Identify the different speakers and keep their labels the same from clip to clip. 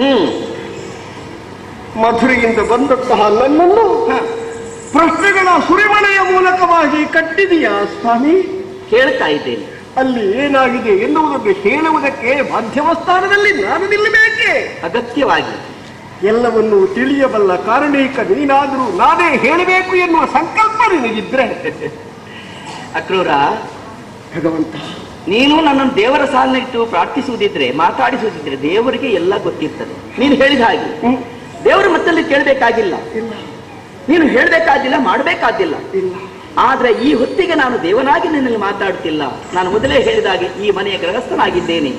Speaker 1: ಹ್ಮ್.
Speaker 2: ಮಧುರೆಯಿಂದ ಬಂದಂತಹ ನನ್ನನ್ನು ಪ್ರಶ್ನೆಗಳ ಸುರಿಮಳೆಯ ಮೂಲಕವಾಗಿ ಕಟ್ಟಿದೆಯಾ ಸ್ವಾಮಿ?
Speaker 1: ಹೇಳ್ತಾ ಇದ್ದೇನೆ.
Speaker 2: ಅಲ್ಲಿ ಏನಾಗಿದೆ ಎನ್ನುವುದನ್ನು ಹೇಳುವುದಕ್ಕೆ ಮಾಧ್ಯಮ ಸ್ಥಾನದಲ್ಲಿ ನಾನು ನಿಲ್ಲಬೇಕೆ?
Speaker 1: ಅಗತ್ಯವಾಗಿ.
Speaker 2: ಎಲ್ಲವನ್ನು ತಿಳಿಯಬಲ್ಲ ಕಾರಣೀಕ ನೀನಾದರೂ ನಾನೇ ಹೇಳಬೇಕು ಎನ್ನುವ ಸಂಕಲ್ಪ ನಿನಗಿದ್ರೆ?
Speaker 1: ಅಕ್ರೂರ.
Speaker 2: ಭಗವಂತ
Speaker 1: ನೀನು ನನ್ನನ್ನು ದೇವರ ಸಾಲಿನ ಇಟ್ಟು ಪ್ರಾರ್ಥಿಸುವುದಿದ್ರೆ ಮಾತಾಡಿಸುವುದಿದ್ರೆ ದೇವರಿಗೆ ಎಲ್ಲ ಗೊತ್ತಿರ್ತದೆ. ನೀನು ಹೇಳಿದ ಹಾಗೆ. ದೇವರ ಮತ್ತಲ್ಲಿ ಕೇಳಬೇಕಾಗಿಲ್ಲ. ನೀನು ಹೇಳಬೇಕಾದಿಲ್ಲ ಮಾಡಬೇಕಾದಿಲ್ಲ ಆದ್ರೆ ಈ ಹೊತ್ತಿಗೆ ನಾನು ದೇವನಾಗಿ ನಿನ್ನಲ್ಲಿ ಮಾತಾಡುತ್ತಿಲ್ಲ. ನಾನು ಮೊದಲೇ ಹೇಳಿದಾಗೆ ಈ ಮನೆಯ ಗೃಹಸ್ಥನಾಗಿದ್ದೇನೆ.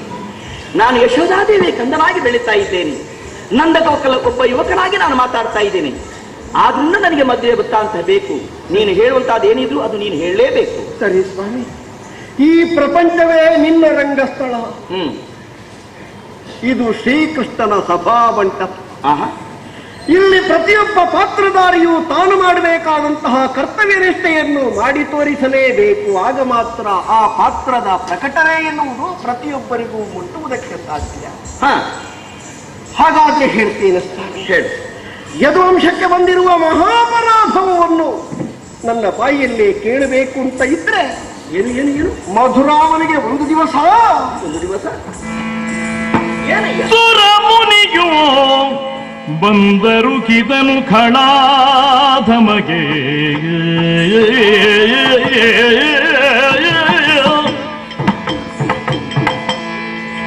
Speaker 1: ನಾನು ಯಶೋಧಾದೇವಿ ಕಂದನಾಗಿ ಬೆಳೀತಾ ಇದ್ದೇನೆ. ನಂದ ಒಬ್ಬ ಯುವಕನಾಗಿ ನಾನು ಮಾತಾಡ್ತಾ ಇದ್ದೇನೆ. ಆದ್ರಿಂದ ನನಗೆ ಮದುವೆ ಗೊತ್ತಾಂತ ಬೇಕು. ನೀನು ಹೇಳುವಂತಹದ್ದು ಏನಿದ್ರು ಅದು ನೀನು ಹೇಳಲೇಬೇಕು.
Speaker 2: ಸರಿ ಸ್ವಾಮಿ. ಈ ಪ್ರಪಂಚವೇ ನಿನ್ನ ರಂಗಸ್ಥಳ. ಇದು ಶ್ರೀಕೃಷ್ಣನ
Speaker 1: ಸಭಾವಂಟ
Speaker 2: ಇಲ್ಲಿ ಪ್ರತಿಯೊಬ್ಬ ಪಾತ್ರಧಾರಿಯು ತಾನು ಮಾಡಬೇಕಾದಂತಹ ಕರ್ತವ್ಯ ನಿಷ್ಠೆಯನ್ನು ಮಾಡಿ ತೋರಿಸಲೇಬೇಕು. ಆಗ ಮಾತ್ರ ಆ ಪಾತ್ರದ ಪ್ರಕಟಣೆ ಎನ್ನುವುದು ಪ್ರತಿಯೊಬ್ಬರಿಗೂ ಮುಟ್ಟುವುದಕ್ಕೆ ಸಾಧ್ಯ.
Speaker 1: ಹಾ.
Speaker 2: ಹಾಗಾದ್ರೆ ಹೇಳ್ತೀನಿ ಹೇಳಿ
Speaker 1: ಹೇಳು.
Speaker 2: ಯದುವಂಶಕ್ಕೆ ಬಂದಿರುವ ಮಹಾಪರಾಭವವನ್ನು ನನ್ನ ಬಾಯಿಯಲ್ಲಿ ಕೇಳಬೇಕು ಅಂತ ಇದ್ರೆ
Speaker 1: ಏನು ಏನು ಏನು?
Speaker 2: ಮಧುರಾಮನಿಗೆ ಒಂದು ದಿವಸ?
Speaker 1: ಒಂದು ದಿವಸ?
Speaker 3: ಸುರಮುನಿಯು ಬಂದರು ಕಿದನು ಖಳಾಧಮಗೆ.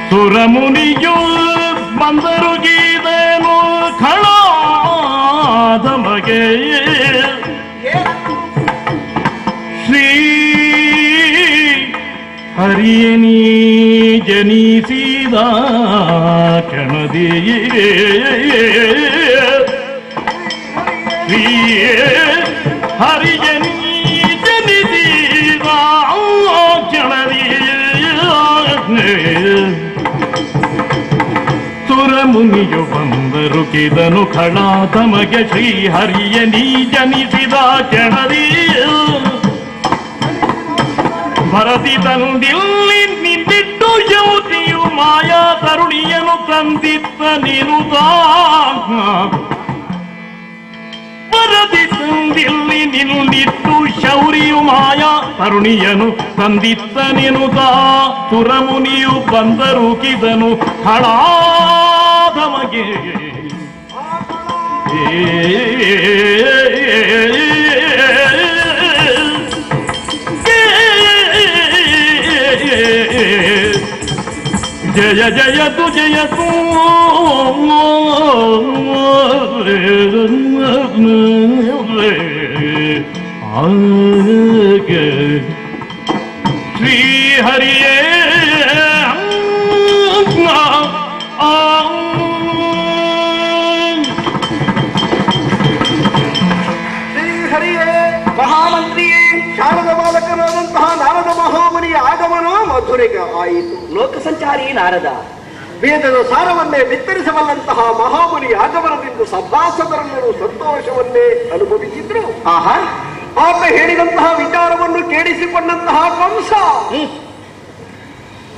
Speaker 3: ಸುರಮುನಿಯು ಬಂದರು ಗೀದನು ಖಳಾಧಮಗೆ. ಹರಿಯನಿ ಜನಿಸಿದ ಕಣದಿ ಶ್ರೀ ಹರಿಯನಿ ಜನಿಸಿದ ಕಣದಿ ಸುರಮುನಿಯು ಬಂದರು ಕಿದನು ಖಳ ತಮಗೆ ಶ್ರೀ ಹರಿಯನಿ ಜನಿಸಿದ ಕೆಣದಿ ಭರತಿ ತಂದಿಲ್ಲಿ ನಿಂತಿಟ್ಟು ಯುವತಿಯು ಮಾಯಾ ತರುಣಿಯನು ತಂದಿತ್ತ ನೀನು ಭರತಿ ತಂದಿಲ್ಲಿ ನಿನ್ನಿಟ್ಟು ಶೌರಿಯು ಮಾಯಾ ತರುಣಿಯನು ತಂದಿತ್ತ ನಿನುತ ತುರಮುನಿಯು ಬಂದರು ಕಿದನು ಹಳಾದಮಗೆ ಜಯ ಜಯ ತು ಜಯ ತು ಶ್ರೀ ಹರಿಯೇ
Speaker 2: ಶಾರದ ಬಾಲಕನಾದಂತಹ ನಾರದ ಮಹಾಮುನಿಯ ಆಗಮನ ಮಧುರೆಗೆ ಆಯಿತು.
Speaker 1: ಲೋಕ ಸಂಚಾರಿ ನಾರದ.
Speaker 2: ವೇದದ ಸಾರವನ್ನೇ ಬಿತ್ತರಿಸಬಲ್ಲಂತಹ ಮಹಾಮುನಿ ಆಗಮನದಿಂದ ಸಭಾಸದರೆಲ್ಲರೂ ಸಂತೋಷವನ್ನೇ ಅನುಭವಿಸಿದ್ರು.
Speaker 1: ಆಹಾ.
Speaker 2: ಆತ ಹೇಳಿದಂತಹ ವಿಚಾರವನ್ನು ಕೇಳಿಸಿಕೊಂಡಂತಹ ಕಂಸ.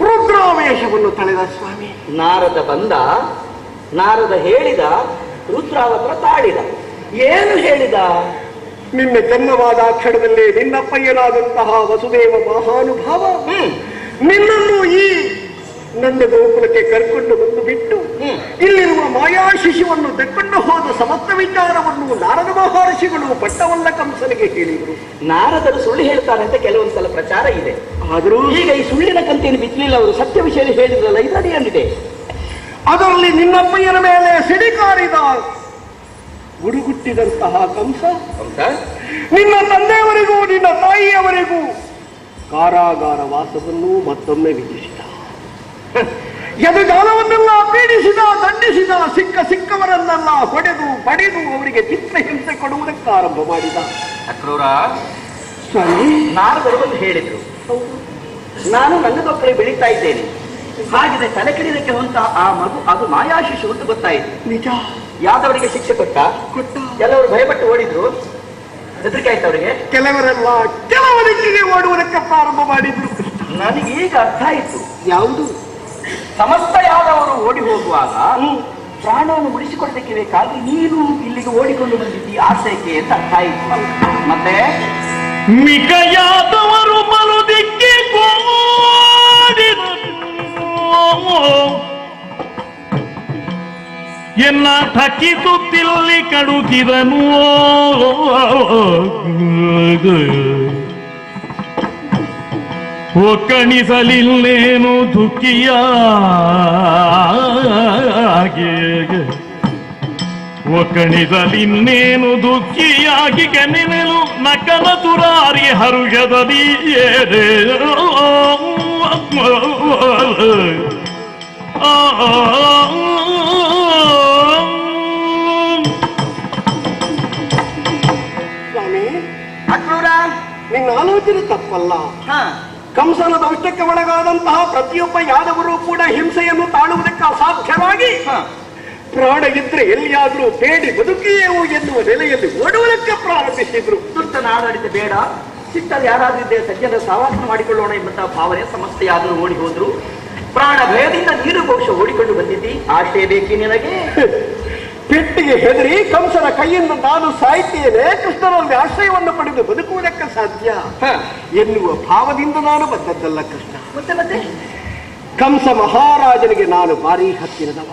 Speaker 2: ರುದ್ರಾವೇಶವನ್ನು ತಳೆದ ಸ್ವಾಮಿ.
Speaker 1: ನಾರದ ಬಂದ ನಾರದ ಹೇಳಿದ ರುದ್ರಾವತರ ತಾಳಿದ ಏನು ಹೇಳಿದ?
Speaker 2: ನಿನ್ನ ಜನ್ಮವಾದ ಕ್ಷಣದಲ್ಲಿ ನಿನ್ನಪ್ಪಯ್ಯನಾದಂತಹ ವಸುದೇವ ಮಹಾನುಭಾವ. ನಿನ್ನನ್ನು ಈ ನನ್ನ ಗೋಕುಲಕ್ಕೆ ಕರ್ಕೊಂಡು ಬಂದು ಬಿಟ್ಟು ಇಲ್ಲಿರುವ ಮಾಯಾ ಶಿಶುವನ್ನು ತೆಕ್ಕೊಂಡು ಹೋದ ಸಮಸ್ತ ವಿಚಾರವನ್ನು ನಾರದ ಮಹರ್ಷಿಗಳು ಪಟ್ಟವಲ್ಲ ಕಂಸನಿಗೆ ಹೇಳಿದರು
Speaker 1: ನಾರದರು ಸುಳ್ಳು ಹೇಳ್ತಾರೆ ಅಂತ ಕೆಲವೊಂದು ಸಲ ಪ್ರಚಾರ ಇದೆ.
Speaker 2: ಆದರೂ
Speaker 1: ಈಗ ಈ ಸುಳ್ಳಿನ ಕಂತೆಯನ್ನು ಬಿಚ್ಚಲಿಲ್ಲ ಅವರು ಸತ್ಯ ವಿಷಯ ಹೇಳಿದ್ರಲ್ಲ ಇದರಲ್ಲಿ ಏನಿದೆ?
Speaker 2: ಅದರಲ್ಲಿ ನಿನ್ನಪ್ಪಯ್ಯನ ಮೇಲೆ ಸಿಡಿಕಾರಿದ ಗುಡುಗುಟ್ಟಿದಂತಹ ಕಂಸ? ನಿನ್ನ ತಂದೆಯವರಿಗೂ ನಿನ್ನ ತಾಯಿಯವರಿಗೂ ಕಾರಾಗಾರ ವಾಸವನ್ನು ಮತ್ತೊಮ್ಮೆ ವಿಧಿಸಿದ. ಎದುಗಾಲವನ್ನೆಲ್ಲ ಪೀಡಿಸಿದ ದಂಡಿಸಿದ ಸಿಕ್ಕ ಸಿಕ್ಕವರನ್ನೆಲ್ಲ ಹೊಡೆದು ಪಡೆದು ಅವರಿಗೆ ಚಿತ್ರಹಿಂಸೆ ಕೊಡುವುದಕ್ಕೆ ಆರಂಭ ಮಾಡಿದ.
Speaker 1: ಅಕ್ರೂರ?
Speaker 2: ಸ್ವಾಮಿ?
Speaker 1: ನಾರದರು ಬಂದು ಹೇಳಿದ್ರು. ನಾನು ನನ್ನ ಮಕ್ಕಳಿಗೆ ಬೆಳೀತಾ ಇದ್ದೇನೆ. ಹಾಗಿದೆ ತಲೆ ಕೆಡಿದಕ್ಕೆ ಹೊಂತ ಆ ಮಗು ಅದು ಮಾಯಾ ಶಿಶು ಅಂತ ಗೊತ್ತಾಯಿತು.
Speaker 2: ನಿಜ.
Speaker 1: ಯಾದವರಿಗೆ ಶಿಕ್ಷೆ ಕೊಟ್ಟ?
Speaker 2: ಕೊಟ್ಟ.
Speaker 1: ಎಲ್ಲವರು ಭಯಪಟ್ಟು ಓಡಿದ್ರು. ಅವರಿಗೆ
Speaker 2: ಕೆಲವರೆಲ್ಲ ಕೆಲವರಿಗೆ ಓಡುವುದಕ್ಕೆ ಪ್ರಾರಂಭ ಮಾಡಿದ್ರು.
Speaker 1: ನನಗೆ ಈಗ ಅರ್ಥ ಆಯಿತು.
Speaker 2: ಯಾವುದು?
Speaker 1: ಸಮಸ್ತ ಯಾದವರು ಓಡಿ ಹೋಗುವಾಗ ಪ್ರಾಣವನ್ನು ಉಳಿಸಿಕೊಳ್ಳಲಿಕ್ಕೆ ಬೇಕಾಗಿ ನೀನು ಇಲ್ಲಿಗೆ ಓಡಿಕೊಂಡು ಬಂದಿದ್ದಿ ಆಸೆಗೆ ಅಂತ ಅರ್ಥ ಆಯ್ತು. ಮತ್ತೆ?
Speaker 3: ಮಿಕಯಾದವರು ಬಲು ದಿಕ್ಕಿ ಕೋಡಿದರು ಎನ್ನ ಥಕ್ಕಿಸುತ್ತಿಲ್ಲಿ ಕಡುಕಿದನು ಒಕ್ಕಣಿಸಲಿಲ್ಲೇನು ದುಃಖಿಯಾಗಿ ಒಕ್ಕಣಿಸಲಿನ್ನೇನು ದುಃಖಿಯಾಗಿ ಕೆನೆನೆಲು ನಕಲ ತುರಾರಿ ಹರುಷದದಿ ಏರೆ
Speaker 2: ನಿನ್ನ ಆಲೋಚನೆ ತಪ್ಪಲ್ಲ.
Speaker 1: ಹಾ.
Speaker 2: ಕಂಸನ ದೌಷ್ಟಕ್ಕೆ ಒಳಗಾದಂತಹ ಪ್ರತಿಯೊಬ್ಬ ಯಾದವರು ಕೂಡ ಹಿಂಸೆಯನ್ನು ತಾಳುವುದಕ್ಕೆ ಅಸಾಧ್ಯವಾಗಿ ಪ್ರಾಣ ಇದ್ರೆ ಎಲ್ಲಿಯಾದ್ರೂ ಬೇಡಿ ಬದುಕಿಯೇವು ಎನ್ನುವ ನೆಲೆಯಲ್ಲಿ ಓಡುವುದಕ್ಕೆ ಪ್ರಾರಂಭಿಸಿದ್ರು.
Speaker 1: ದುಷ್ಟನ ಆಡಳಿತ ಬೇಡ. ಸಿಟ್ಟಲ್ಲಿ ಯಾರಾದ್ರೂ ಇದ್ದೇ ಸಜ್ಜನ ಸಾವಾಸ ಮಾಡಿಕೊಳ್ಳೋಣ ಎಂಬಂತಹ ಭಾವನೆ ಸಮಸ್ಯೆಯಾದರೂ ಓಡಿ ಹೋದ್ರು ಪ್ರಾಣ ಭಯದಿಂದ ನೀರು ಬಹುಶಃ ಓಡಿಕೊಂಡು ಬಂದಿದ್ದಿ. ಆಶೆ ಬೇಕಿ ನಿನಗೆ?
Speaker 2: ಪೆಟ್ಟಿಗೆ ಹೆದರಿ ಕಂಸನ ಕೈಯಿಂದ ನಾನು ಸಾಯ್ತೇನೆ ಕೃಷ್ಣನಲ್ಲಿ ಆಶ್ರಯವನ್ನು ಪಡೆದು ಬದುಕುವುದಕ್ಕೆ ಸಾಧ್ಯ?
Speaker 1: ಹ.
Speaker 2: ಎನ್ನುವ ಭಾವದಿಂದ ನಾನು ಬಂದದ್ದಲ್ಲ ಕೃಷ್ಣ.
Speaker 1: ಮತ್ತೆ ಮತ್ತೆ?
Speaker 2: ಕಂಸ ಮಹಾರಾಜನಿಗೆ ನಾನು ಭಾರಿ ಹತ್ತಿರದವ.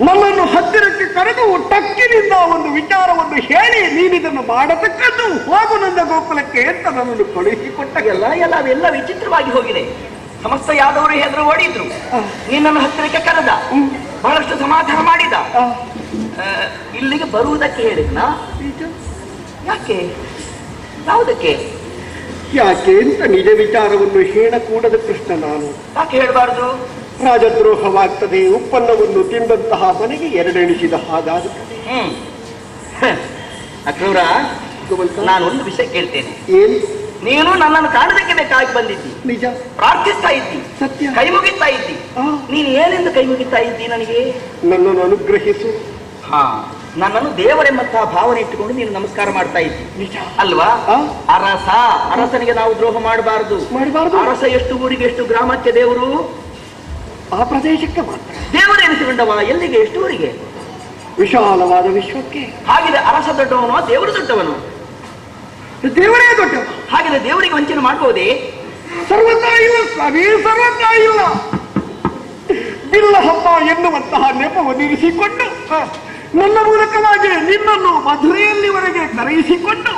Speaker 2: ನಮ್ಮನ್ನು ಹತ್ತಿರಕ್ಕೆ ಕರೆದು ಟಕ್ಕಿನಿಂದ ಒಂದು ವಿಚಾರವನ್ನು ಹೇಳಿ ನೀನಿದನ್ನು ಮಾಡತಕ್ಕದ್ದು. ಹೋಗು ನನ್ನ ಗೋಕುಲಕ್ಕೆ ಅಂತ ನನ್ನನ್ನು ಕಳುಹಿಸಿಕೊಟ್ಟ
Speaker 1: ಎಲ್ಲ ಎಲ್ಲ ಅವೆಲ್ಲ ವಿಚಿತ್ರವಾಗಿ ಹೋಗಿದೆ. ಸಮಸ್ತ ಯಾದವರು ಹೆದರು ಓಡಿದ್ರು. ನಿನ್ನನ್ನು ಹತ್ತಿರಕ್ಕೆ ಕರೆದ. ಬಹಳಷ್ಟು ಸಮಾಧಾನ ಮಾಡಿದ. ಇಲ್ಲಿಗೆ ಬರುವುದಕ್ಕೆ ಹೇಳಿದ್ನ? ಯಾಕೆ? ಯಾವುದಕ್ಕೆ?
Speaker 2: ಯಾಕೆ ಅಂತ ನಿಜ ವಿಚಾರವನ್ನು ಹೇಳಕೂಡದ ಕೃಷ್ಣ ನಾನು.
Speaker 1: ಯಾಕೆ ಹೇಳಬಾರದು?
Speaker 2: ರಾಜದ್ರೋಹವಾಗ್ತದೆ ಉತ್ಪನ್ನವನ್ನು ತಿಂದಂತಹ ಮನೆಗೆ ಎರಡೆಣಿಸಿದ ಹಾಗಾಗುತ್ತದೆ
Speaker 1: ಹ್ಮ್. ಅಕ್ರೂರ ನಾನು ಒಂದು ವಿಷಯ ಕೇಳ್ತೇನೆ.
Speaker 2: ಏನ್?
Speaker 1: ನೀನು ನನ್ನನ್ನು ಕಾಣದಕ್ಕೆ ಬೇಕಾಗಿ ಬಂದಿದ್ದಿ.
Speaker 2: ನಿಜ.
Speaker 1: ಪ್ರಾರ್ಥಿಸ್ತಾ ಇದ್ದಿ.
Speaker 2: ಸತ್ಯ.
Speaker 1: ಕೈ ಮುಗಿತಾ ಇದ್ದಿ. ನೀನು ಏನೆಂದು ಕೈ ಮುಗಿತಾ ಇದ್ದಿ ನನಗೆ?
Speaker 2: ನನ್ನನ್ನು ಅನುಗ್ರಹಿಸು.
Speaker 1: ಹಾ ನನ್ನನ್ನು ದೇವರೆಂಬಂತಹ ಭಾವನೆ ಇಟ್ಟುಕೊಂಡು ನೀನು ನಮಸ್ಕಾರ ಮಾಡ್ತಾ ಇದ್ದಿ.
Speaker 2: ನಿಜ.
Speaker 1: ಅಲ್ವಾ? ಅರಸ ಅರಸನಿಗೆ ನಾವು ದ್ರೋಹ ಮಾಡಬಾರದು.
Speaker 2: ಮಾಡಬಾರದು.
Speaker 1: ಅರಸ ಎಷ್ಟು ಊರಿಗೆ ಎಷ್ಟು ಗ್ರಾಮಕ್ಕೆ ದೇವರು?
Speaker 2: ಆ ಪ್ರದೇಶಕ್ಕೆ ಮಾತ್ರ.
Speaker 1: ದೇವರು ಎನಿಸಿಕೊಂಡವ? ಎಲ್ಲಿಗೆ? ಎಷ್ಟು ಊರಿಗೆ
Speaker 2: ವಿಶಾಲವಾದ ವಿಶ್ವಕ್ಕೆ.
Speaker 1: ಹಾಗಿದೆ ಅರಸ ದೊಡ್ಡವನು ದೇವರು ದೊಡ್ಡವನು?
Speaker 2: ದೇವರೇ ದೊಡ್ಡ
Speaker 1: ಹಾಗೆ ದೇವರಿಗೆ ವಂಚನೆ ಮಾಡಬಹುದೇ
Speaker 2: ಸರ್ವಜ್ಞ ಇಲ್ಲ ಸ್ವಾಮಿ ಸರ್ವಜ್ಞ ಇಲ್ಲ. ಬಿಲ್ಲ ಹಬ್ಬ ಎನ್ನುವಂತಹ ನೆಪವನ್ನಿರಿಸಿಕೊಂಡು ನನ್ನ ಮೂಲಕವಾಗಿ ನಿನ್ನನ್ನು ಮಧುರೆಯಲ್ಲಿವರೆಗೆ ಕರೆಯಿಸಿಕೊಂಡು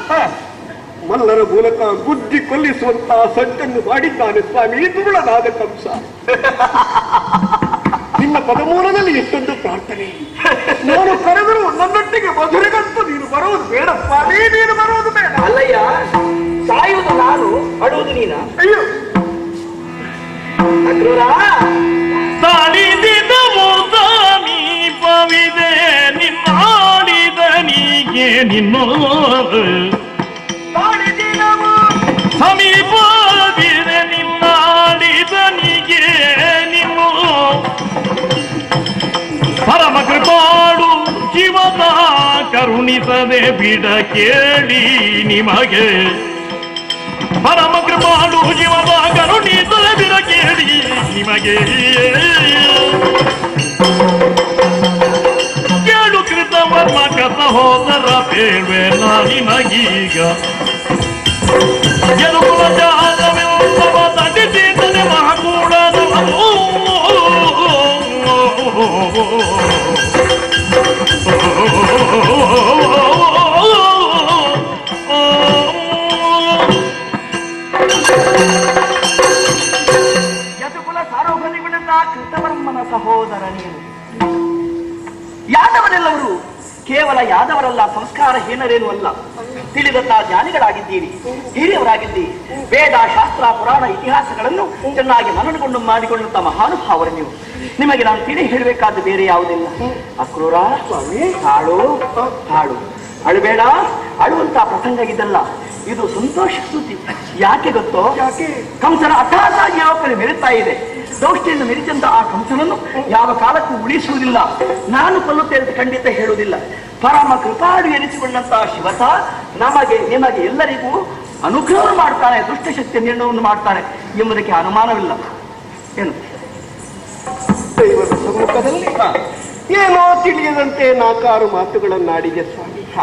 Speaker 2: ಮಲ್ಲರ ಮೂಲಕ ಗುದ್ದಿ ಕೊಲ್ಲಿಸುವಂತಹ ಸಟ್ಟನ್ನು ಮಾಡಿದ್ದಾನೆ ಸ್ವಾಮಿ ದುರುಳನಾದ ಕಂಸ. ನಿನ್ನ ಪದಮೂಲದಲ್ಲಿ ಎಷ್ಟೊಂದು ಪ್ರಾರ್ಥನೆ. ನಾನು ಕರೆದರೂ ನನ್ನೊಟ್ಟಿಗೆ ಮಧುರೆಗಂತೂ ನೀನು ಬರುವುದು
Speaker 3: ನೀಗೆ ನಿನ್ನ ಸಮೀಪವಿದೆ ನಿನ್ನಾಡಿದ ನೀಗೆ ನಿನ್ನ ಪರಮ ಕೃಪಾಡು ಜೀವನ ಕರುಣಿಸದೆ ಬಿಡ ಕೇಳಿ ನಿಮಗೆ. ಪರಮ ಕೃಪಾಡು ಜೀವನ ಕರುಣಿಸದೆ ಬಿಡ ಕೇಳಿ ನಿಮಗೆ.
Speaker 1: ಸಂಸ್ಕಾರ ಅಲ್ಲ. ತಿಳಿದಂತ ಜ್ಞಾನಿಗಳಾಗಿದ್ದೀರಿ. ಹಿರಿಯವರಾಗಿದ್ದೀರಿ. ವೇದ ಶಾಸ್ತ್ರ ಪುರಾಣ ಇತಿಹಾಸಗಳನ್ನು ಚೆನ್ನಾಗಿ ಮನನಗೊಂಡು ಮಾಡಿಕೊಂಡಂತ ಮಹಾನುಭಾವರು ನೀವು. ನಿಮಗೆ ನಾನು ತಿಳಿ ಹೇಳಬೇಕಾದ ಬೇರೆ ಯಾವುದಿಲ್ಲ. ಅಕ್ರೂರ ಸ್ವಾಮಿ ಹಾಳು ಹಾಳು. ಅಳುಬೇಡ ಅಳುವಂತ ಪ್ರಸಂಗ ಇದಲ್ಲ. ಇದು ಸಂತೋಷ ಸುದ್ದಿ ಯಾಕೆ ಗೊತ್ತೋ?
Speaker 2: ಕಂಸನ
Speaker 1: ಕಂಸನ ಯಾವ ಕಡೆ ಮೆರಿತಾ ಇದೆ. ದೌಷ್ಟಿಯನ್ನು ಮೆರಿತಂತ ಆ ಕಂಸನನ್ನು ಯಾವ ಕಾಲಕ್ಕೂ ಉಳಿಸುವುದಿಲ್ಲ. ನಾನು ಕೊಲ್ಲುತ್ತೇನೆ ಅಂತ ಖಂಡಿತ ಹೇಳುವುದಿಲ್ಲ. ಪರಮ ಕೃಪಾಡು ಎನಿಸಿಕೊಂಡಂತಹ ಶಿವತ ನಮಗೆ ನಿಮಗೆ ಎಲ್ಲರಿಗೂ ಅನುಗ್ರಹ ಮಾಡ್ತಾನೆ ದುಷ್ಟಶಕ್ತಿಯ ನಿರ್ಣಯವನ್ನು ಮಾಡ್ತಾನೆ ಎಂಬುದಕ್ಕೆ ಅನುಮಾನವಿಲ್ಲ. ಏನು?
Speaker 2: ದೈವದ ಸಮ್ಮುಖದಲ್ಲಿ ಏನೋ ತಿಳಿಯದಂತೆ ನಾಕಾರು ಮಾತುಗಳನ್ನಾಡಿದೆ ಸ್ವಾಮಿ. ಹ.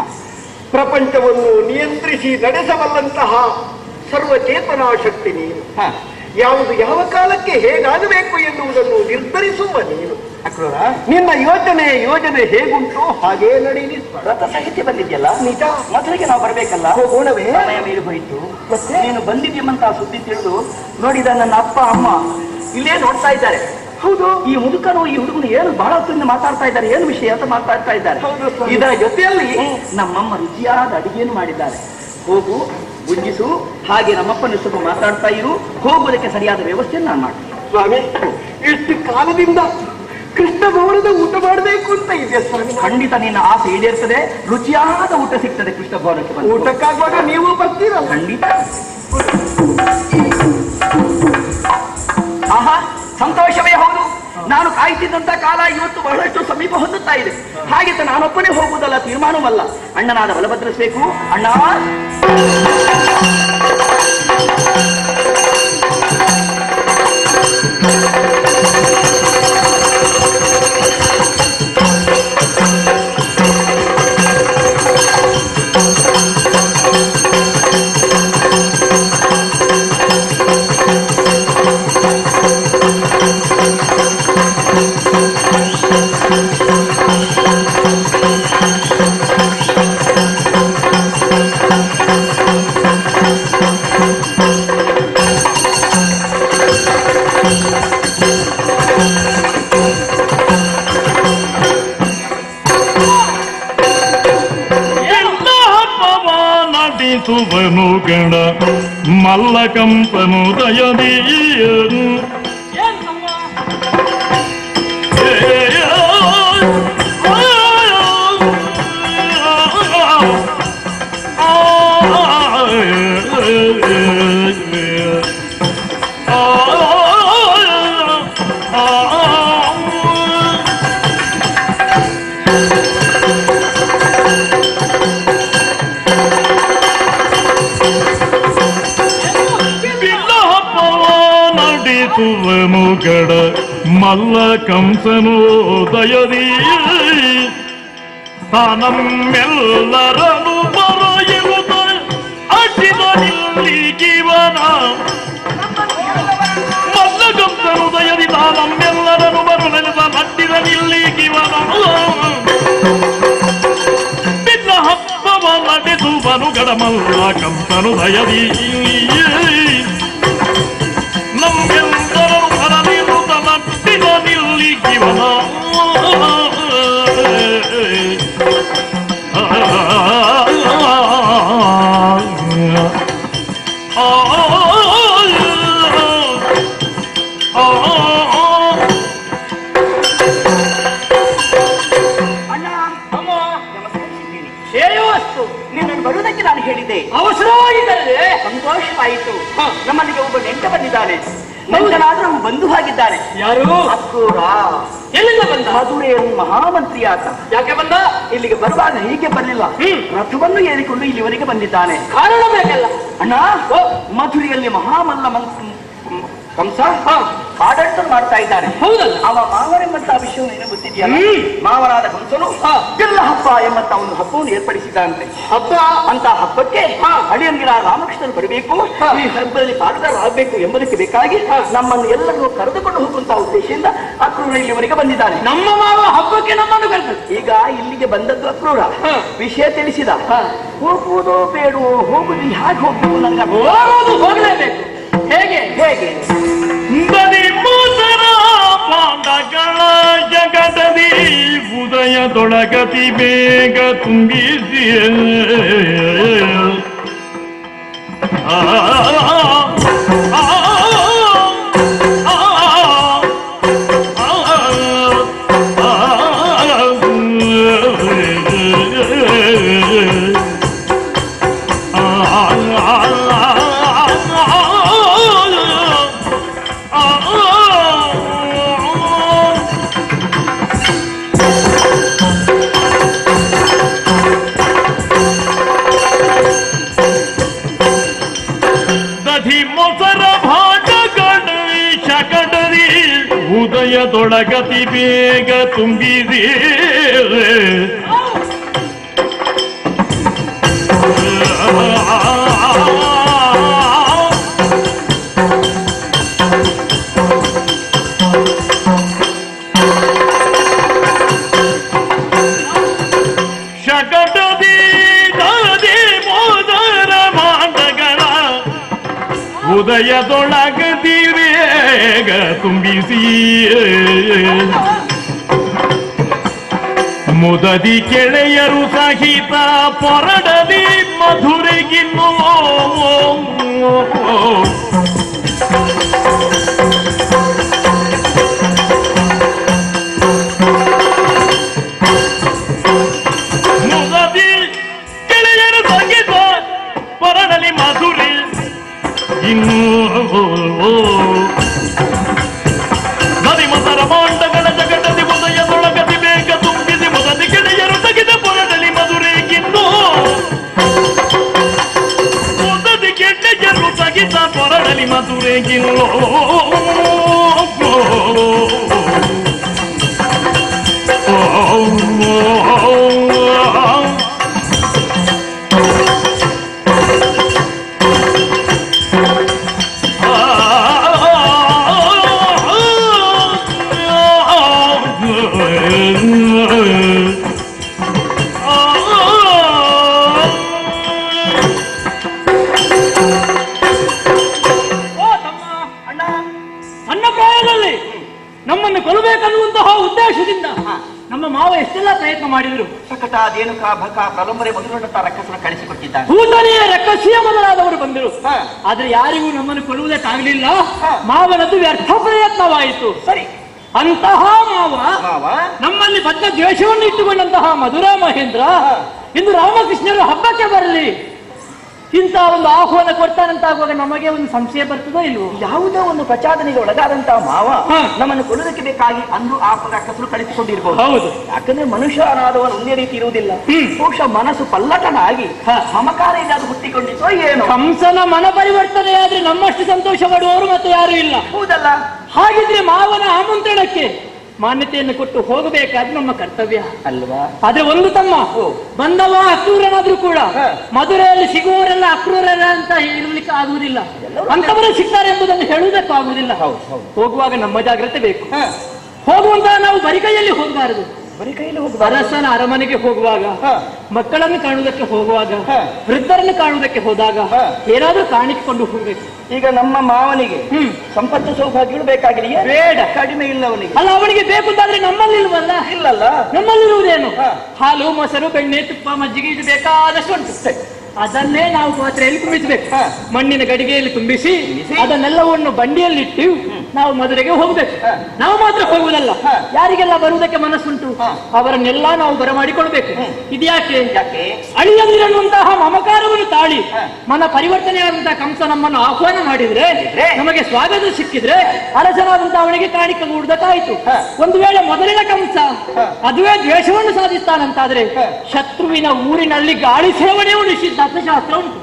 Speaker 2: ಪ್ರಪಂಚವನ್ನು ನಿಯಂತ್ರಿಸಿ ನಡೆಸಬಲ್ಲಂತಹ ಸರ್ವಚೇತನಾ ಶಕ್ತಿ ನೀನು. ಯಾವುದು ಯಾವ ಕಾಲಕ್ಕೆ ಹೇಗಾಗಬೇಕು ಎನ್ನುವುದನ್ನು ನಿರ್ಧರಿಸುವ ನೀನು.
Speaker 1: ಅಕ್ರೂರ
Speaker 2: ನಿಮ್ಮ ಯೋಚನೆ ಯೋಜನೆ ಹೇಗುಂಟು ಹಾಗೇ ನಡೆಯಲಿ.
Speaker 1: ರಥ ಸಾಹಿತ್ಯ ಬಂದಿದ್ಯಲ್ಲ?
Speaker 2: ನಿಜ
Speaker 1: ಮೊದಲಿಗೆ ನಾವು ಬರಬೇಕಲ್ಲ?
Speaker 2: ಹೋಗೋಣವೇ
Speaker 1: ಸಮಯ ಮೀರಿ ಹೋಯಿತು. ಮತ್ತೆ? ನೀನು ಬಂದಿದ್ಯಮ್ಮಂತ ಸುದ್ದಿ ತಿಳಿದು ನೋಡಿದ ನನ್ನ ಅಪ್ಪ ಅಮ್ಮ ಇಲ್ಲೇ ನೋಡ್ತಾ ಇದ್ದಾರೆ.
Speaker 2: ಹೌದು.
Speaker 1: ಈ ಮುದುಕನು ಈ ಹುಡುಗನು ಏನು ಬಹಳ ಹೊತ್ತಿಂದ ಮಾತಾಡ್ತಾ ಇದ್ದಾರೆ? ಏನು ವಿಷಯ ಅಂತ ಮಾತಾಡ್ತಾ ಇದ್ದಾರೆ.
Speaker 2: ಹೌದು
Speaker 1: ಇದರ ಜೊತೆಯಲ್ಲಿ ನಮ್ಮಮ್ಮ ರುಚಿಯಾದ ಅಡಿಗೆಯನ್ನು ಮಾಡಿದ್ದಾರೆ. ಹೋಗು ಗುಂಜಿಸು. ಹಾಗೆ ನಮ್ಮಪ್ಪನ ಸ್ವಲ್ಪ ಮಾತಾಡ್ತಾ ಇರು. ಹೋಗುವುದಕ್ಕೆ ಸರಿಯಾದ ವ್ಯವಸ್ಥೆಯನ್ನು ನಾನು ಮಾಡ್ತೀನಿ.
Speaker 2: ಸ್ವಾಮಿ ಇಷ್ಟು ಕಾಲದಿಂದ ಕೃಷ್ಣ ಭವನದ ಊಟ ಮಾಡಬೇಕು ಅಂತ ಇದೆ ಸ್ವಾಮಿ.
Speaker 1: ಖಂಡಿತ ನಿನ್ನ ಆಸೆ ಈಡೇರ್ತದೆ. ರುಚಿಯಾದ ಊಟ ಸಿಗ್ತದೆ ಕೃಷ್ಣ ಭವನಕ್ಕೆ ಬಂದು.
Speaker 2: ಊಟಕ್ಕಾಗುವಾಗ ನೀವು ಬರ್ತೀರ
Speaker 1: ಖಂಡಿತ. ಆಹಾ ಸಂತೋಷವೇ ಹೌದು. ನಾನು ಕಾಯ್ತಿದ್ದಂತ ಕಾಲ ಇವತ್ತು ಬಹಳಷ್ಟು ಸಮೀಪ ಹೊಂದುತ್ತಾ ಇದೆ. ಹಾಗೆ ನಾನೊಬ್ಬನೇ ಹೋಗುವುದಲ್ಲ ತೀರ್ಮಾನವಲ್ಲ. ಅಣ್ಣನಾದ ಬಲಭದ್ರಿಸಬೇಕು. ಅಣ್ಣ!
Speaker 3: ತಾನಮ್ಮೆಲ್ಲರನು ಬರೆಯುವುದ ಅಡ್ಡಿದ ನಿಲ್ಲಿಗಿವನ ಮಲ್ಲ ಕಂಸನು ದಯದಿ ತಾನಮ್ಮೆಲ್ಲರನು ಬರಲೆದ ಅಡ್ಡಿದ ನಿಲ್ಲಿಗಿವನ ಬಿಲ್ಲ ಹಬ್ಬವ ನಡೆಸುವನು ಗಡಮಲ್ಲ ಕಂಸನು ದಯದಿ
Speaker 1: ಸಂತೋಷವಾಯಿತು ನಮ್ಮಲ್ಲಿಗೆ ಒಬ್ಬ ನೆಂಟ ಬಂದಿದ್ದಾನೆ. ನೆಂಟನಾದ್ರೂ ನಮ್ಮ ಬಂಧು ಆಗಿದ್ದಾನೆ
Speaker 2: ಯಾರು?
Speaker 1: ಅಕ್ಕೂರ.
Speaker 2: ಎಲ್ಲಿಂದ ಬಂದ?
Speaker 1: ಮಧುರೆಯನ್ನು ಮಹಾಮಂತ್ರಿ ಆತ
Speaker 2: ಯಾಕೆ ಬಂದ?
Speaker 1: ಇಲ್ಲಿಗೆ ಬರುವಾಗ ಹೀಗೆ ಬರಲಿಲ್ಲ. ರಥವನ್ನು ಏರಿಕೊಂಡು ಇಲ್ಲಿವರೆಗೆ ಬಂದಿದ್ದಾನೆ.
Speaker 2: ಕಾರಣ ಬೇಕಲ್ಲ.
Speaker 1: ಅಣ್ಣ ಮಧುರೆಯಲ್ಲಿ ಮಹಾಮಲ್ಲ ಮಂ- ಮ್- ಕಂಸ? ಆಡಳಿತ ಮಾಡ್ತಾ ಇದ್ದಾನೆ
Speaker 2: ಹೌದಲ್ಲ?
Speaker 1: ಅವ ಮಾವನೆಂಬಂತ ವಿಷಯವನ್ನು ಏನು ಗೊತ್ತಿದೆಯಲ್ಲ? ಮಾವನಾದ ಕಂಸನು ಎಲ್ಲ ಹಬ್ಬ ಎಂಬಂತ ಒಂದು ಹಬ್ಬವನ್ನು ಏರ್ಪಡಿಸಿದಂತೆ
Speaker 2: ಹಬ್ಬ?
Speaker 1: ಅಂತ ಹಬ್ಬಕ್ಕೆ ಹಳಿಯಂಗಿರ ರಾಮಕೃಷ್ಣನು ಬರಬೇಕು ಈ ಹಬ್ಬದಲ್ಲಿ ಆಗಬೇಕು ಎಂಬುದಕ್ಕೆ ಬೇಕಾಗಿ ನಮ್ಮನ್ನು ಎಲ್ಲರನ್ನು ಕರೆದುಕೊಂಡು ಹೋಗುವಂತಹ ಉದ್ದೇಶದಿಂದ ಅಕ್ರೂರ ಇಲ್ಲಿವರೆಗೆ ಬಂದಿದ್ದಾನೆ.
Speaker 2: ನಮ್ಮ ಮಾವ ಹಬ್ಬಕ್ಕೆ ನಮ್ಮನ್ನು ಕರೆದು.
Speaker 1: ಈಗ ಇಲ್ಲಿಗೆ ಬಂದದ್ದು ಅಕ್ರೂರ. ವಿಷಯ ತಿಳಿಸಿದ. ಹೋಗುವುದು ಬೇಡುವೋ ಹೋಗುದು ಹೇಗೆ ಹೋಗ್ಬೇಕು
Speaker 2: ನನ್ನ ಹೋಗಲೇಬೇಕು. ಹೇಗೆ
Speaker 1: ಹೇಗೆ
Speaker 3: ಬದಿ ಮೂಸರ ಪಾಂಡಗಳ ಜಗದದಿ ಉದಯದೊಳಗತಿ ಬೇಗ ತುಂಬಿಸಿ ಆ, ಉದಯದೊಳಗತಿ ಬೇಗ ತುಂಬಿದೆ ಶಕಟದಿ ಮುದದಿ ಕೆಳೆಯರು ಸಹಿತ ಪೊರಡದಿ ಮಧುರೆಗಿನ್ನು ಗೆಳೆಯರು ತೆಗೆದ
Speaker 1: ಧೇನುಕ ಭಕ ಪ್ರಲಂಬರೆ ಮೊದಲುಗೊಂಡಂತ ರಕ್ಕಸನ ಕಳಿಸಿಕೊಟ್ಟಿದ್ದಾನೆ
Speaker 4: ಭೂತನೆಯ ರಕ್ಕಸಿಯ ಮೊದಲಾದವರು ಬಂದರು. ಆದ್ರೆ ಯಾರಿಗೂ ನಮ್ಮನ್ನು ಕೊಡುವುದಕ್ಕಾಗಲಿಲ್ಲ
Speaker 1: ಮಾವನದು
Speaker 4: ಮಾವನದ್ದು ವ್ಯರ್ಥ ಪ್ರಯತ್ನವಾಯಿತು.
Speaker 1: ಸರಿ.
Speaker 4: ಅಂತಹ ಮಾವ
Speaker 1: ಮಾವ.
Speaker 4: ನಮ್ಮಲ್ಲಿ ಬದ್ಧ ದ್ವೇಷವನ್ನು ಇಟ್ಟುಕೊಂಡಂತಹ ಮಧುರ ಮಹೇಂದ್ರ. ಇಂದು ರಾಮಕೃಷ್ಣರು ಹಬ್ಬಕ್ಕೆ ಬರಲಿ. ಇಂಥ ಒಂದು ಆಹ್ವಾನ ಕೊಡ್ತಾನಂತಾಗುವಾಗ ನಮಗೆ ಒಂದು ಸಂಶಯ ಬರ್ತದೋ ಇಲ್ವೋ?
Speaker 1: ಯಾವುದೋ ಒಂದು ಪ್ರಚಾದನೆಗೆ ಒಳಗಾದಂತಹ ಮಾವ. ನಮ್ಮನ್ನು ಕೊಡೋದಕ್ಕೆ ಬೇಕಾಗಿ ಅಂದು ಆ ಕಸರು ಕಳಿಸಿಕೊಂಡಿರ್ಬೋದು.
Speaker 4: ಹೌದು.
Speaker 1: ಯಾಕಂದ್ರೆ ಮನುಷ್ಯನಾದವನು ಒಂದೇ ರೀತಿ ಇರುವುದಿಲ್ಲ. ಬಹುಶಃ ಮನಸ್ಸು ಪಲ್ಲಟನಾಗಿ
Speaker 4: ಹಾ.
Speaker 1: ಮಮಕಾರ ಹುಟ್ಟಿಕೊಂಡಿತ್ತೋ ಹುಟ್ಟಿಕೊಂಡಿತೋ ಏನು.
Speaker 4: ಹಂಸನ ಮನ ಪರಿವರ್ತನೆಯಾದ್ರೆ ನಮ್ಮಷ್ಟು ಸಂತೋಷ ಪಡುವವರು ಮತ್ತೆ ಯಾರು ಇಲ್ಲ.
Speaker 1: ಹೌದಲ್ಲ?
Speaker 4: ಹಾಗಿದ್ರೆ ಮಾವನ ಆಮಂತ್ರಣಕ್ಕೆ ಮಾನ್ಯತೆಯನ್ನು ಕೊಟ್ಟು ಹೋಗಬೇಕಾದ್ರೆ ನಮ್ಮ ಕರ್ತವ್ಯ.
Speaker 1: ಅಲ್ವಾ?
Speaker 4: ಆದ್ರೆ ಒಂದು ತಮ್ಮ. ಬಂದವ ಅಕ್ರೂರನಾದ್ರೂ ಕೂಡ ಮಧುರೆಯಲ್ಲಿ ಸಿಗುವವರೆಲ್ಲ ಅಕ್ರೂರರ ಅಂತ ಇರ್ಲಿಕ್ಕೆ ಆಗುವುದಿಲ್ಲ. ಅಂತವರು ಸಿಗ್ತಾರೆ ಎಂಬುದನ್ನು ಹೇಳುವುದಕ್ಕೂ ಆಗುವುದಿಲ್ಲ. ಹೋಗುವಾಗ ನಮ್ಮ ಜಾಗ್ರತೆ ಬೇಕು. ಹೋಗುವಂತಹ ನಾವು ಬರಿಕೈಯಲ್ಲಿ ಹೋಗಬಾರದು. ಅರಸನ ಅರಮನೆಗೆ ಹೋಗುವಾಗ. ಮಕ್ಕಳನ್ನು ಕಾಣುವುದಕ್ಕೆ ಹೋಗುವಾಗ ವೃದ್ಧರನ್ನು ಕಾಣುವುದಕ್ಕೆ ಹೋದಾಗ ಏನಾದರೂ ಹೋಗಬೇಕು ಹೋಗ್ಬೇಕು.
Speaker 1: ಈಗ ನಮ್ಮ ಮಾವನಿಗೆ
Speaker 4: ಹ್ಮ್.
Speaker 1: ಸಂಪತ್ತು ಸೌಭಾಗ್ಯಗಳು ಬೇಕಾಗಿಲ್ಲ
Speaker 4: ಬೇಡ.
Speaker 1: ಕಡಿಮೆ ಇಲ್ಲ ಅವನಿಗೆ
Speaker 4: ಅಲ್ಲ ಅವನಿಗೆ ಬೇಕು ಅಂತಾದ್ರೆ ನಮ್ಮಲ್ಲಿ ಇಲ್ವಲ್ಲ
Speaker 1: ಇಲ್ಲಲ್ಲ.
Speaker 4: ನಮ್ಮಲ್ಲಿರುವುದೇನು. ಹಾಲು ಮೊಸರು ಬೆಣ್ಣೆ ತುಪ್ಪ ಮಜ್ಜಿಗೆ ಇದು ಬೇಕಾದಷ್ಟು ಉಂಟು ಅದನ್ನೇ ನಾವು ಪಾತ್ರೆಯಲ್ಲಿ ತುಂಬಿಸಬೇಕು. ಮಣ್ಣಿನ ಗಡಿಗೆಯಲ್ಲಿ ತುಂಬಿಸಿ
Speaker 1: ಅದನ್ನೆಲ್ಲವನ್ನು
Speaker 4: ಅದನ್ನೆಲ್ಲವನ್ನು ಬಂಡಿಯಲ್ಲಿಟ್ಟು ನಾವು ಮದುವೆಗೆ ಹೋಗ್ಬೇಕು ನಾವು ಮಾತ್ರ ಹೋಗುವುದಲ್ಲ. ಯಾರಿಗೆಲ್ಲ ಬರುವುದಕ್ಕೆ ಮನಸ್ಸುಂಟು. ಅವರನ್ನೆಲ್ಲ ನಾವು ಬರಮಾಡಿಕೊಳ್ಬೇಕು. ಇದ್ಯಾಕೆ
Speaker 1: ಯಾಕೆ
Speaker 4: ಅಳಿಯದಿರನ್ನುವಂತಹ ಮಮಕಾರವನ್ನು ತಾಳಿ. ಮನ ಪರಿವರ್ತನೆಯಾದಂತಹ ಕಂಸ ನಮ್ಮನ್ನು ಆಹ್ವಾನ ಮಾಡಿದ್ರೆ? ನಮಗೆ ಸ್ವಾಗತ ಸಿಕ್ಕಿದ್ರೆ ಅರಸನಾದಂತಹ ಅವನಿಗೆ ಕಾಣಿಕೆ ಕೂಡದಕ್ಕಾಯ್ತು. ಒಂದು ವೇಳೆ ಮೊದಲಿನ ಕಂಸ. ಅದುವೇ ದ್ವೇಷವನ್ನು ಸಾಧಿಸ್ತಾನಂತಾದ್ರೆ. ಶತ್ರುವಿನ ಊರಿನಲ್ಲಿ ಗಾಳಿ ಸೇವನೆಯೂ ನಿಷಿದ್ಧ ಶಾಸ್ತ್ರ ಉಂಟು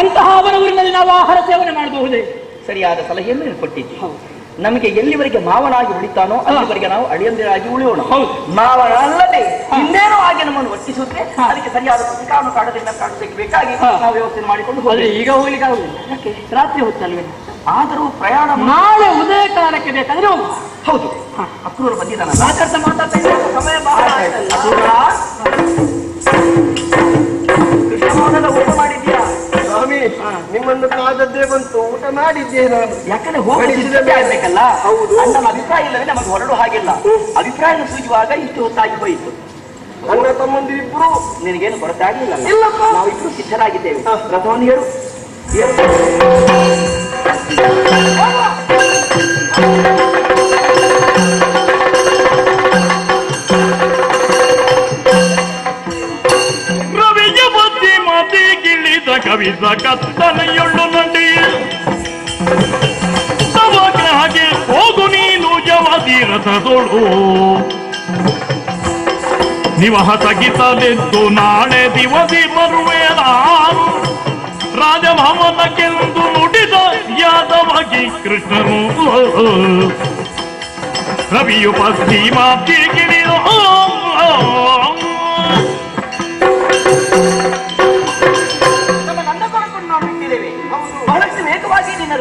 Speaker 4: ಅಂತಹ ಅವರ ಊರಿನಲ್ಲಿ ನಾವು ಆಹಾರ ಸೇವನೆ ಮಾಡಬಹುದೇ?
Speaker 1: ಸರಿಯಾದ ಸಲಹೆಯನ್ನು ನೀನು ಕೊಟ್ಟಿದ್ದಿ ನಮಗೆ ಎಲ್ಲಿವರೆಗೆ ಮಾವನಾಗಿ ಉಳಿತಾನೋ ಅಲ್ಲಿವರೆಗೆ ನಾವು ಅಳಿಯಂದಿರಾಗಿ ಉಳಿಯೋಣ.
Speaker 4: ಹೌದು.
Speaker 1: ಮಾವನಲ್ಲದೆ ಇನ್ನೇನೋ ಹಾಗೆ ನಮ್ಮನ್ನು ವರ್ತಿಸುತ್ತೆ ಅದಕ್ಕೆ ಸರಿಯಾದ ಪ್ರತಿಕಾರವನ್ನು ಕಾಡದಿಂದ ಕಾಡೋದಕ್ಕೆ ಬೇಕಾಗಿ ನಾವು ವ್ಯವಸ್ಥೆ ಮಾಡಿಕೊಂಡು ಹೋದ್ರೆ
Speaker 4: ಈಗ ಹೋಗ್ಲಿಕ್ಕೆ ಆಗುದಿಲ್ಲ. ಯಾಕೆ? ರಾತ್ರಿ ಹೊತ್ತಲ್ವೇ?
Speaker 1: ಆದರೂ ಪ್ರಯಾಣ
Speaker 4: ನಾಳೆ ಉದಯ ಕಾಲಕ್ಕೆ ಬೇಕಾದ್ರೆ ಹೋಗುವ.
Speaker 1: ಹೌದು. ಅಕ್ರೂರು ಬಂದಿದ್ದಾನ
Speaker 4: ಮಾತಾಡ್ತಾ ಮಾತಾಡ್ತಾ ಸಮಯ ಬಹಳ
Speaker 1: ಊಟ ಮಾಡಿದ್ಯಾ
Speaker 2: ಸ್ವಾಮಿ ನಿಮ್ಮನ್ನು ಕಾದದ್ದೇ ಬಂತು. ಊಟ ಮಾಡಿದ್ದೆ ನಾನು?
Speaker 1: ಯಾಕಂದ್ರೆ ಹೋಗಿ ಸಿದ್ಧತೆ ಆಗ್ಬೇಕಲ್ಲ?
Speaker 2: ಹೌದು.
Speaker 1: ಅಣ್ಣನ ಅಭಿಪ್ರಾಯ ಇಲ್ಲವೇ ನಮಗೆ ಹೊರಡು ಹಾಗಿಲ್ಲ. ಅಭಿಪ್ರಾಯ ಸೂಚುವಾಗ ಇಷ್ಟು ಹೊತ್ತಾಗಿ ಹೋಯಿತು.
Speaker 2: ನನ್ನ ತಮ್ಮಂದಿರಿಬ್ರು
Speaker 1: ನಿನಗೇನು ಕೊರತೆ ಆಗಲಿಲ್ಲ
Speaker 2: ಇಲ್ಲಪ್ಪ.
Speaker 1: ನಾವಿಬ್ರು ಸಿದ್ಧರಾಗಿದ್ದೇವೆ. ರಥವನ್ನು ಹೇಳು.
Speaker 3: ಕವಿದ ಕತ್ತನೆಯೊಳ್ಳು ನಡಿ ಹಾಗೆ ಹೋಗು ನೀನು ಜವದಿ ರಥದೊಳು. ನಿವಹ ತಗಿತಲೆದ್ದು ನಾಳೆ ದಿವಸಿ ಬರುವೆ ನಾನು. ರಾಜಭವನಕ್ಕೆಂದು ನುಡಿದ ಯಾದವಾಗಿ ಕೃಷ್ಣನು. ರವಿಯು ಪಶ್ಚಿಮಾಬ್ದಿಗಿಳಿದು
Speaker 1: ನಮ್ಮ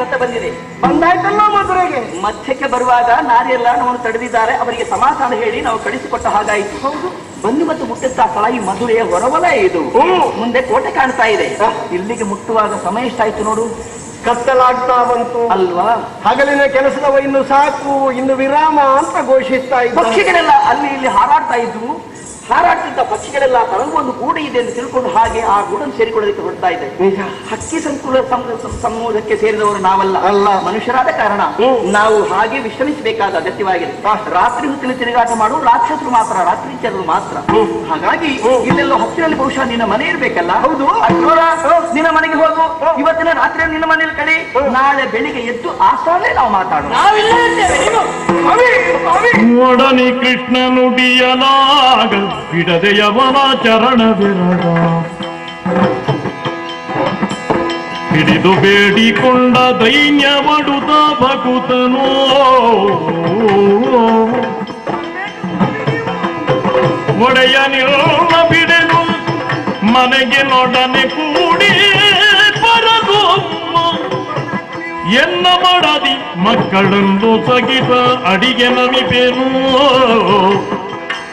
Speaker 1: ರಥ ಬಂದಿದೆ.
Speaker 2: ಬಂದಾಯ್ತಲ್ಲ ಮಧುರೆಗೆ?
Speaker 1: ಮಧ್ಯಕ್ಕೆ ಬರುವಾಗ ನಾರಿಯೆಲ್ಲ ನಮ್ಮನ್ನು ತಡೆದಿದ್ದಾರೆ. ಅವರಿಗೆ ಸಮಾಧಾನ ಹೇಳಿ ನಾವು ಕಳಿಸಿಕೊಟ್ಟ ಹಾಗಾಯಿತು. ಹೌದು. ಬಂದು ಮತ್ತು ಮುಟ್ಟುತ್ತಾ ಸ್ಥಳ ಈ ಮಧುರೆಯ ಹೊರವಲ ಇದು ಮುಂದೆ ಕೋಟೆ ಕಾಣ್ತಾ ಇದೆ. ಇಲ್ಲಿಗೆ ಮುಟ್ಟುವಾಗ ಸಮಯ ಎಷ್ಟಾಯ್ತು ನೋಡು?
Speaker 2: ಕತ್ತಲಾಗ್ತಾ ಬಂತು.
Speaker 1: ಅಲ್ವಾ?
Speaker 2: ಹಗಲಿನ ಕೆಲಸದವ ಇನ್ನು ಸಾಕು ಇನ್ನು ವಿರಾಮ ಅಂತ ಘೋಷಿಸ್ತಾ ಇದ್ದ.
Speaker 1: ಪಕ್ಷಿಗಳೆಲ್ಲ ಅಲ್ಲಿ ಇಲ್ಲಿ ಹಾರಾಡ್ತಾ ಇದ್ವು. ಹಾರಾಡ್ತಿದ್ದ ಪಕ್ಷಿಗಳೆಲ್ಲ ತನಗೂ ಒಂದು ಗೂಡು ಇದೆ ಎಂದು ತಿಳ್ಕೊಂಡು ಹಾಗೆ ಆ ಗೂಡನ್ನು ಸೇರಿಕೊಳ್ಳೋದಕ್ಕೆ ಹೊರಡ್ತಾ ಇದೆ. ಹಕ್ಕಿ ಸಂಕುಲ ಸಮೂಹಕ್ಕೆ ಸೇರಿದವರು ನಾವಲ್ಲ.
Speaker 2: ಅಲ್ಲ.
Speaker 1: ಮನುಷ್ಯರಾದ ಕಾರಣ. ನಾವು ಹಾಗೆ ವಿಶ್ರಮಿಸಬೇಕಾದ ಅಗತ್ಯವಾಗಿದೆ. ರಾತ್ರಿ ಹೊತ್ತಿನ ತಿರುಗಾಟ ಮಾಡು ರಾಕ್ಷಸರು ಮಾತ್ರ ರಾತ್ರಿ ಚರರು ಮಾತ್ರ. ಹಾಗಾಗಿ ಇಲ್ಲೆಲ್ಲೋ ಹತ್ತಿರಲ್ಲಿ ಬಹುಶಃ ನಿನ್ನ ಮನೆ ಇರ್ಬೇಕಲ್ಲ? ಹೌದು. ನಿನ್ನ ಇವತ್ತಿನ ರಾತ್ರಿ ನಿನ್ನ ಮನೆಯಲ್ಲಿ ಕಳಿ ನಾಳೆ ಬೆಳಿಗ್ಗೆ ಎದ್ದು ಆ ಸ್ಥಳದಲ್ಲೇ ನಾವು ಮಾತಾಡೋಣ.
Speaker 3: ಕೃಷ್ಣ ನುಡಿಯಲಾಗ ಬಿಡದೆಯವನ ಚರಣವಿರಡ ಹಿಡಿದು ಬೇಡಿಕೊಂಡ ದೈನ್ಯ ಮಡುತ ಭಕುತನೋ. ಒಡೆಯ ನಿಲ್ಲ ಬಿಡೆನು ಮನೆಗೆ ನೋಡನೆ ಕೂಡಿ. ಎನ್ನ ಮಾಡದಿ ಮಕ್ಕಳನ್ನು ಸಗಿತ ಅಡಿಗೆ ನಮಿಪೇನು